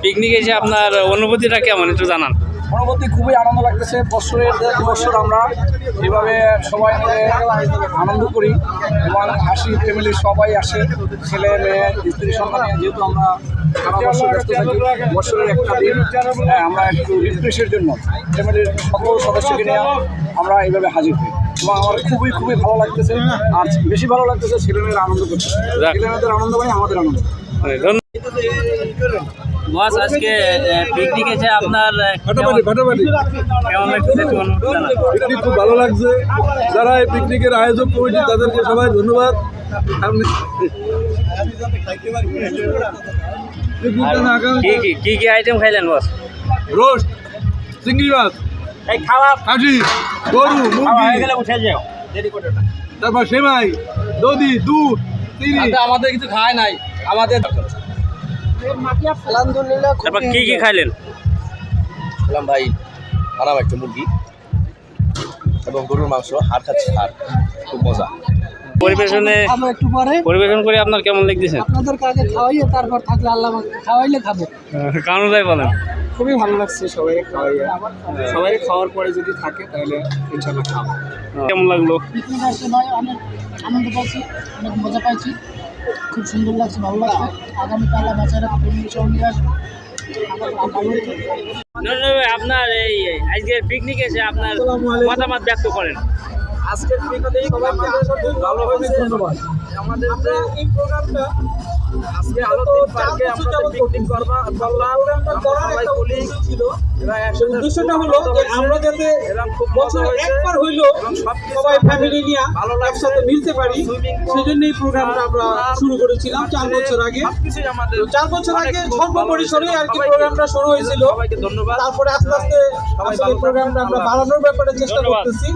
Picnic এসে আপনার অনুভূতিটা কেমন একটু জানান। অনুভূতি খুবই আনন্দ লাগতেছে। বছরের বছর আমরা এভাবে সবাই মিলে আনন্দ করি এবং হাসি ফ্যামিলির সবাই আসে ছেলে মেয়ে স্ত্রী সন্তান যেহেতু আমরা সারা বছর ব্যস্ত থাকি বছরের একটা দিন হ্যাঁ, আমরা একটু রিফ্রেশের জন্য ফ্যামিলির সকল সদস্যকে নিয়ে আমরা এইভাবে হাজির হই। এবং আমার খুবই খুবই ভালো লাগতেছে। আর বেশি ভালো লাগতেছে ছেলেমেয়েরা আনন্দ করছে। ছেলেমেয়েদের আনন্দ মানে আমাদের আনন্দ। বস আজকে পিকনিক এসে আপনার কেমন পিকনিক খুব ভালো লাগছে। যারা এই পিকনিকের আয়োজক কমিটি তাদেরকে সবাই ধন্যবাদ। কি কি কি কি আইটেম খাইলেন বস রোস্ট চিংড়ি মাছ এই খাওয়া। খাসি গরু মুরগি। উঠে যাও। তারপর সেমাই দধি দুধ চিনি আমাদের কিছু খায় নাই। আমাদের আলহামদুলিল্লাহ তারপর কি কি খাইলেন? বললাম ভাই আরাম একটা মুরগি এবং গরুর মাংস হাড় খাচ্ছে হাড়। খুব মজা। পরিবেশনে একটু পরে পরিবেশন করে আপনার কেমন লাগতেছে? আপনাদের কাছে খাওয়াইয়ে তারপর থাকলে আল্লাহ খাওয়াইলে খাব। কারণ বলেন? খুবই ভালো লাগছে সবাই খাওয়াইয়া। সবাই খাওয়ার পরে যদি থাকে তাহলে ইনশাল্লাহ খাব। কেমন লাগল? পিকনিক আসছে ভাই অনেক আনন্দ পাচ্ছি অনেক মজা পাইছি। খুব সুন্দর লাগছে ভালো লাগছে। আগামীকাল বাচ্চারা পিকনিক সহ নিয়ে আসব। আমার আপনার এই আজকে পিকনিক এসে আপনার মতামত ব্যক্ত করেন। আজকের পিকনিকে সবাই আমাদের ভালো হয়েছে। ধন্যবাদ। আমাদের যে এই প্রোগ্রামটা আজকে আলোতে পার্কে আমরা পিকনিক করবা করলাম আমরা সবাই বলি ছিল। উদ্দেশ্যটা হলো যে আমরা যাতে বছরে একবার হইল সবাই ফ্যামিলি নিয়ে একসাথে মিলতে পারি। সেজন্য এই প্রোগ্রামটা আমরা শুরু করেছিলাম চার বছর আগে। চার বছর আগে স্বল্প পরিসরে আর কি প্রোগ্রামটা শুরু হয়েছিল। তারপরে আস্তে আস্তে আসলে প্রোগ্রামটা আমরা বাড়ানোর ব্যাপারে চেষ্টা করতেছি।